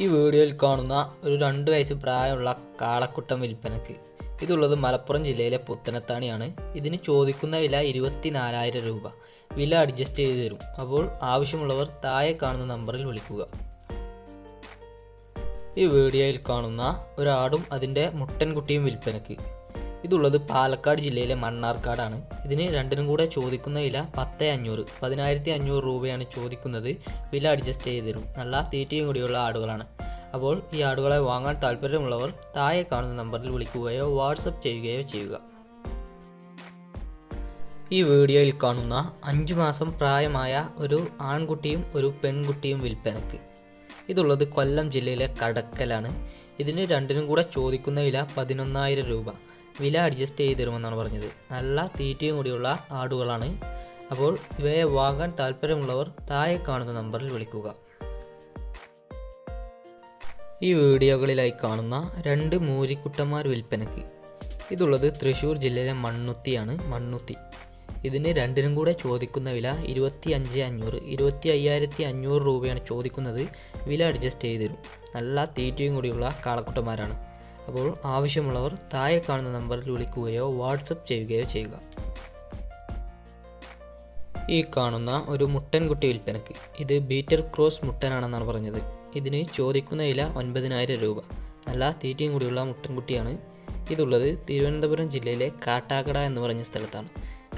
ഈ വീഡിയോയിൽ കാണുന്ന ഒരു രണ്ട് വയസ്സ് പ്രായമുള്ള കാളക്കുട്ടൻ വിൽപ്പനക്ക്. ഇതുള്ളത് മലപ്പുറം ജില്ലയിലെ പുത്തനത്താണിയാണ്. ഇതിന് ചോദിക്കുന്ന വില ഇരുപത്തിനാലായിരം രൂപ. വില അഡ്ജസ്റ്റ് ചെയ്ത് തരും. അപ്പോൾ ആവശ്യമുള്ളവർ താഴെ കാണുന്ന നമ്പറിൽ വിളിക്കുക. ഈ വീഡിയോയിൽ കാണുന്ന ഒരാടും അതിന്റെ മുട്ടൻകുട്ടിയും വിൽപ്പനക്ക്. ഇതുള്ളത് പാലക്കാട് ജില്ലയിലെ മണ്ണാർക്കാടാണ്. ഇതിന് രണ്ടിനും കൂടെ ചോദിക്കുന്ന വില പത്ത് അഞ്ഞൂറ്. പതിനായിരത്തി അഞ്ഞൂറ് രൂപയാണ് ചോദിക്കുന്നത്. വില അഡ്ജസ്റ്റ് ചെയ്ത് തരും. നല്ല തീറ്റയും കൂടിയുള്ള ആടുകളാണ്. അപ്പോൾ ഈ ആടുകളെ വാങ്ങാൻ താല്പര്യമുള്ളവർ താഴെ കാണുന്ന നമ്പറിൽ വിളിക്കുകയോ വാട്സപ്പ് ചെയ്യുകയോ ചെയ്യുക. ഈ വീഡിയോയിൽ കാണുന്ന അഞ്ച് മാസം പ്രായമായ ഒരു ആൺകുട്ടിയും ഒരു പെൺകുട്ടിയും വിൽപ്പനക്ക് ഇതുള്ളത് കൊല്ലം ജില്ലയിലെ കടക്കലാണ്. ഇതിന് രണ്ടിനും കൂടെ ചോദിക്കുന്ന വില പതിനൊന്നായിരം രൂപ. വില അഡ്ജസ്റ്റ് ചെയ്ത് തരുമെന്നാണ് പറഞ്ഞത്. നല്ല തീറ്റയും കൂടിയുള്ള ആടുകളാണ്. അപ്പോൾ ഇവയെ വാങ്ങാൻ താല്പര്യമുള്ളവർ താഴെ കാണുന്ന നമ്പറിൽ വിളിക്കുക. ഈ വീഡിയോകളിലായി കാണുന്ന രണ്ട് മൂരിക്കുട്ടന്മാർ വിൽപ്പനയ്ക്ക്. ഇതുള്ളത് തൃശ്ശൂർ ജില്ലയിലെ മണ്ണുത്തിയാണ് മണ്ണുത്തി. ഇതിന് രണ്ടിനും കൂടെ ചോദിക്കുന്ന വില ഇരുപത്തി അഞ്ച് അഞ്ഞൂറ് ഇരുപത്തി അയ്യായിരത്തി അഞ്ഞൂറ് രൂപയാണ് ചോദിക്കുന്നത്. വില അഡ്ജസ്റ്റ് ചെയ്ത് തരും. നല്ല തീറ്റയും കൂടിയുള്ള കാളക്കുട്ടന്മാരാണ്. അപ്പോൾ ആവശ്യമുള്ളവർ താഴെ കാണുന്ന നമ്പറിൽ വിളിക്കുകയോ വാട്സപ്പ് ചെയ്യുകയോ ചെയ്യുക. ഈ കാണുന്ന ഒരു മുട്ടൻകുട്ടി വിൽപ്പനക്ക് ഇത് ബീറ്റർ ക്രോസ് മുട്ടനാണെന്നാണ് പറഞ്ഞത്. ഇതിന് ചോദിക്കുന്ന വില ഒൻപതിനായിരം രൂപ. നല്ല തീറ്റയും കൂടിയുള്ള മുട്ടൻകുട്ടിയാണ്. ഇതുള്ളത് തിരുവനന്തപുരം ജില്ലയിലെ കാട്ടാക്കട എന്ന് പറഞ്ഞ സ്ഥലത്താണ്.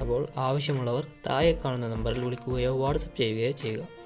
അപ്പോൾ ആവശ്യമുള്ളവർ താഴെ കാണുന്ന നമ്പറിൽ വിളിക്കുകയോ വാട്സപ്പ് ചെയ്യുകയോ ചെയ്യുക.